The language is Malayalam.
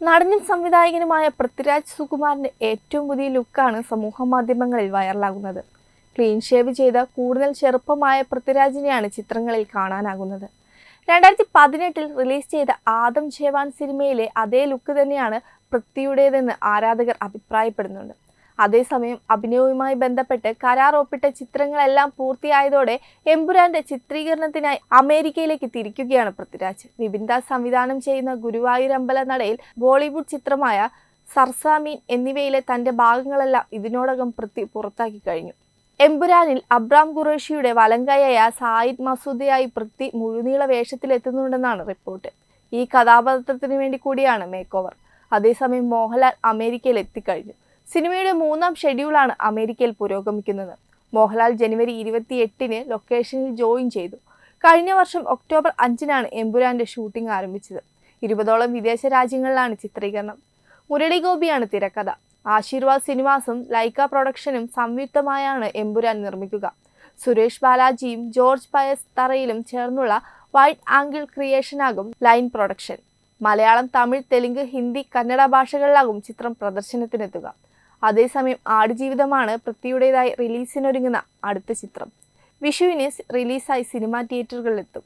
നടനും സംവിധായകനുമായ പൃഥ്വിരാജ് സുകുമാറിന്റെ ഏറ്റവും പുതിയ ലുക്കാണ് സമൂഹ മാധ്യമങ്ങളിൽ വൈറലാകുന്നത്. ക്ലീൻ ഷേവ് ചെയ്ത കൂടുതൽ ചെറുപ്പമായ പൃഥ്വിരാജിനെയാണ് ചിത്രങ്ങളിൽ കാണാനാകുന്നത്. രണ്ടായിരത്തി പതിനെട്ടിൽ റിലീസ് ചെയ്ത ആദം ജേവാൻ സിനിമയിലെ അതേ ലുക്ക് തന്നെയാണ് പൃഥ്വിയുടേതെന്ന് ആരാധകർ അഭിപ്രായപ്പെടുന്നുണ്ട്. അതേസമയം അഭിനയവുമായി ബന്ധപ്പെട്ട് കരാർ ഒപ്പിട്ട ചിത്രങ്ങളെല്ലാം പൂർത്തിയായതോടെ എമ്പുരാന്റെ ചിത്രീകരണത്തിനായി അമേരിക്കയിലേക്ക് തിരിക്കുകയാണ് പൃഥ്വിരാജ്. വിപിൻ ദാസ് സംവിധാനം ചെയ്യുന്ന ഗുരുവായൂർ അമ്പല നടയിൽ ബോളിവുഡ് ചിത്രമായ സർസാമീൻ എന്നിവയിലെ തന്റെ ഭാഗങ്ങളെല്ലാം ഇതിനോടകം പൃഥ്വി പുറത്താക്കി കഴിഞ്ഞു. എമ്പുരാനിൽ അബ്രാം ഖുറേഷിയുടെ വലങ്കയായ സായിദ് മസൂദയായി പൃഥ്വി മുഴുനീള വേഷത്തിലെത്തുന്നുണ്ടെന്നാണ് റിപ്പോർട്ട്. ഈ കഥാപാത്രത്തിന് വേണ്ടി കൂടിയാണ് മേക്ക് ഓവർ. അതേസമയം മോഹൻലാൽ അമേരിക്കയിൽ എത്തിക്കഴിഞ്ഞു സിനിമയുടെ മൂന്നാം ഷെഡ്യൂളാണ് അമേരിക്കയിൽ പുരോഗമിക്കുന്നത്. മോഹൻലാൽ ജനുവരി ഇരുപത്തിയെട്ടിന് ലൊക്കേഷനിൽ ജോയിൻ ചെയ്തു. കഴിഞ്ഞ വർഷം ഒക്ടോബർ അഞ്ചിനാണ് എമ്പുരാന്റെ ഷൂട്ടിംഗ് ആരംഭിച്ചത്. ഇരുപതോളം വിദേശ രാജ്യങ്ങളിലാണ് ചിത്രീകരണം. മുരളി ഗോപിയാണ് തിരക്കഥ. ആശീർവാദ് സിനിമാസും ലൈക്ക പ്രൊഡക്ഷനും സംയുക്തമായാണ് എമ്പുരാൻ നിർമ്മിക്കുക. സുരേഷ് ബാലാജിയും ജോർജ് പയസ് തറയിലും ചേർന്നുള്ള വൈഡ് ആംഗിൾ ക്രിയേഷനാകും ലൈൻ പ്രൊഡക്ഷൻ. മലയാളം തമിഴ് തെലുങ്ക് ഹിന്ദി കന്നഡ ഭാഷകളിലാകും ചിത്രം പ്രദർശനത്തിനെത്തുക. അതേസമയം ആടുജീവിതമാണ് പൃഥ്വിയുടേതായി റിലീസിനൊരുങ്ങുന്ന അടുത്ത ചിത്രം. വിഷുവിന് റിലീസായി സിനിമാ തിയേറ്ററുകളിലെത്തും.